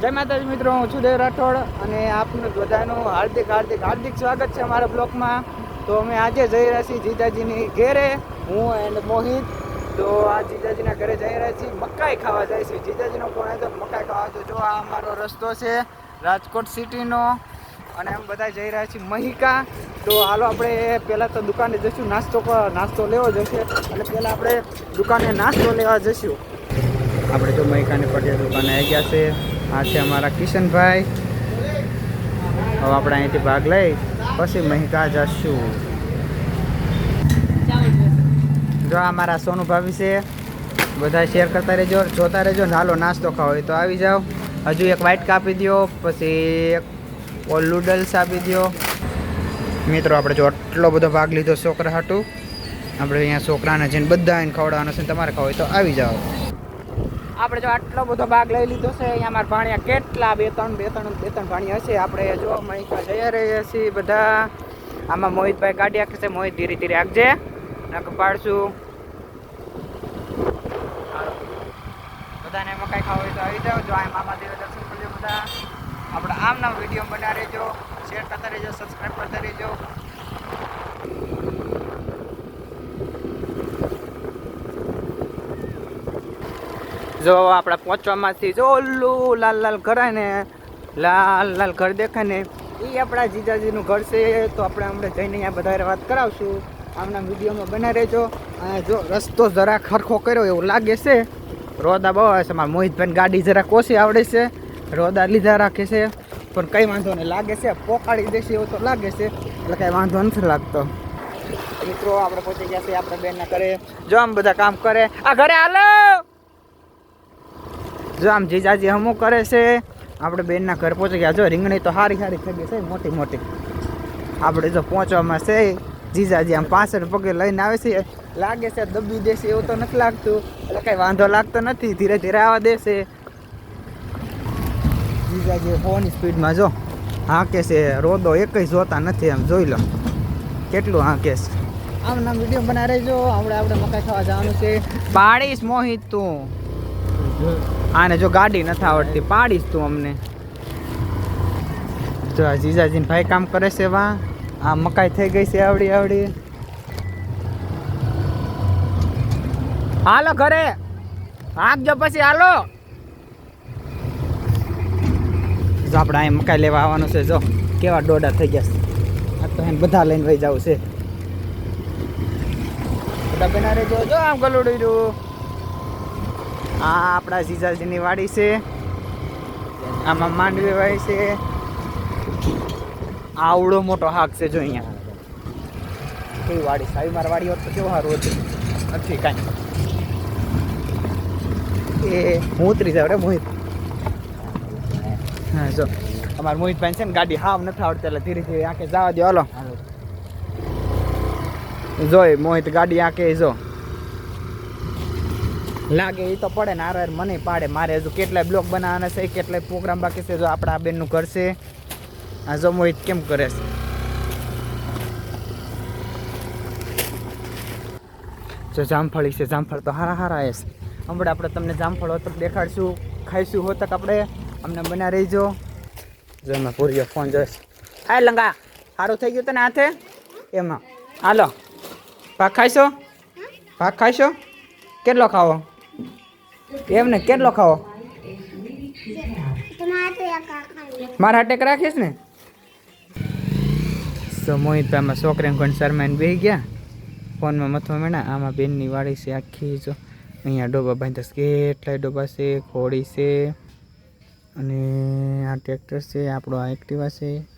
જય માતાજી મિત્રો, હું છું દેવ રાઠોડ અને આપનું બધાનું હાર્દિક હાર્દિક હાર્દિક સ્વાગત છે અમારા બ્લોકમાં. તો અમે આજે જઈ રહ્યા છીએ જીજાજીની ઘેરે, હું એન્ડ મોહિત. તો આ જીજાજીના ઘરે જઈ રહ્યા છીએ. મકાઈ ખાવા જાય છે. જીજાજીનો ફોન આવ્યો મકાઈ ખાવા તો જો આ અમારો રસ્તો છે, રાજકોટ સિટીનો અને અમે બધા જઈ રહ્યા છીએ મહિકા. તો હાલો આપણે પહેલાં તો દુકાને જઈશું, નાસ્તો નાસ્તો લેવો જશે. અને પહેલાં આપણે દુકાને નાસ્તો લેવા જઈશું. આપણે તો મહિકાની પટેલ દુકાને આવી ગયા છે. આ છે અમારા કિશનભાઈ. હવે આપણે અહીંથી ભાગ લઈ, પછી મહિકા જશું. જો આ મારા સોનું ભાભી છે, બધા શેર કરતા રહેજો, જોતા રહેજો હાલો નાસ્તો ખાવ હોય તો આવી જાઓ. હજુ એક વાઇટ કાપી દો પછી એક ઓલ નૂડલ્સ આપી દો મિત્રો, આપણે જો આટલો બધો ભાગ લીધો છોકરા હાટું, આપણે અહીંયા છોકરાને જઈને બધા એને ખવડાવવાનો છે તમારે ખાવ હોય તો આવી જાઓ. આપણે જો આટલો બધો ભાગ લઈ લીધો છે, અહીંયા મારા ભાણિયા કેટલા બે ત્રણ બે ત્રણ બે ત્રણ ભાણિયા છે આપણે જો મહિકા જઈ રહ્યા છીએ બધા. આમાં મોહિતભાઈ કાઢી આખે છે, મોહિત ધીરે ધીરે આગજે. નક પાડશું. બધાને મકાઈ ખાવ હોય તો આવી જાઓ. જો આ મામા દેવે દર્શન કરજો બધા. આપણે આમ નામ વીડિયો બનાવી રહેજો. શેર કરતા રહેજો સબસ્ક્રાઈબ કરતા રહેજો. જો આપણે પહોંચવામાંથી જો ઓલું લાલ લાલ ઘર ને લાલ લાલ ઘર દેખાય ને એ આપણા જીજાજીનું ઘર છે, તો આપણે હમણાં જઈને અહીંયા વધારે વાત કરાવશું. આમના વિડીયોમાં બના રહેજો. અને જો રસ્તો જરા ખરખો કર્યો એવું લાગે છે, રોદા બહુ આવે છે. મારા મોહિતભાઈ ગાડી જરા કોશી આવડે છે, રોદા લીધા રાખે છે. પણ કંઈ વાંધો નહીં, લાગે છે, પોકાળી દેશે એવું તો લાગે છે, એટલે કંઈ વાંધો નથી લાગતો. મિત્રો, આપણે પહોંચી ગયા છે આપણે બેનના ઘરે. જો આમ બધા કામ કરે. આ ઘરે હાલો! જો આમ જીજાજી હમું કરે છે. આપણે બેનના ઘર પહોંચી ગયા. જો રીંગણી તો સારી સારી થઈ ગઈ છે મોટી મોટી. આપણે જો પહોંચવામાં છે જીજાજી આમ પાછળ પગે લઈને આવે છે. લાગે છે દબી દેશે એવું તો નથી લાગતું. એટલે કઈ વાંધો લાગતો નથી. ધીરે ધીરે આવવા દેશે. જીજાજી ફોન સ્પીડમાં જો. હાંકે છે રોદો એકય જોતા નથી એમ. જોઈ લો. કેટલું હાંકે છે. આમ નામ વીડિયો બનાવી રહેજો. આપણે આપણે મકાઈ ખાવા જવાનું છે. પાડીશ મોહિત તું. આને જો ગાડી નથી આવડતી, પાડીશ તું અમને. જો આ જીજાજીને ભાઈ કામ કરે છે વા આ મકાઈ થઈ ગઈ છે આવડી આવડી. હાલો ઘરે. આગજો પછી, હાલો. જો આપણે અહીં મકાઈ લેવા આવવાનું છે, જો. કેવા ડોડા થઈ ગયા છે. આ તો એને બધા લઈને વહી જવું છે. બધા બનારે જો આમ ગલુડી રહ્યું આ આપણા જીજાજીની વાડી છે. આમાં માંડવી વાય છે. આવડો મોટો હાક છે જો અહીંયા. કેવી વાડી સાવી મારી વાડી હોત તો કેવું સારું હતું? નથી કાંઈ. એ હું ઉતરી જાવ રે મોહિત. હા, જો. અમારા મોહિતભાઈ છે ને ગાડી હાવ નથી આવડતી, એટલે ધીરે ધીરે આંખે જવા દો હાલો. જોય, મોહિત ગાડી આંકે જો. લાગે એ તો પડે ને આર મને પાડે. મારે હજુ કેટલાય બ્લોગ બનાવવાના છે, કેટલાય પ્રોગ્રામ બાકી છે, જો આપણા આ બેનનું ઘર છે. આ જો મોહિત કેમ કરે છે? જો જામફળી છે, જામફળ તો હારા હારા છે. હમણાં આપણે તમને જામફળ હોતક દેખાડશું, ખાઈશું હોતક આપણે. અમને બના રહીજો. જો એમાં પૂરીઓ ફોન જોઈશ હા લંગા સારું થઈ ગયું તને હાથે? એમાં. હાલો. ભાગ ખાઈશો? ભાગ ખાઈશો? કેટલો ખાવો? એમ ને કેટલો ખાવો? મારા હાટેક રાખીશ ને? તો મોહિતભાઈમાં છોકરીને કોઈ શરમાઈને બેસી ગયા. ફોનમાં મથવા મેળા આમાં બેનની વાડી છે આખી જો. અહીંયા ડોબા બાંધ્યા છે, કેટલાય ડોબા છે, ખોડી છે. અને આ ટ્રેક્ટર છે, આપણો આ એક્ટિવા છે.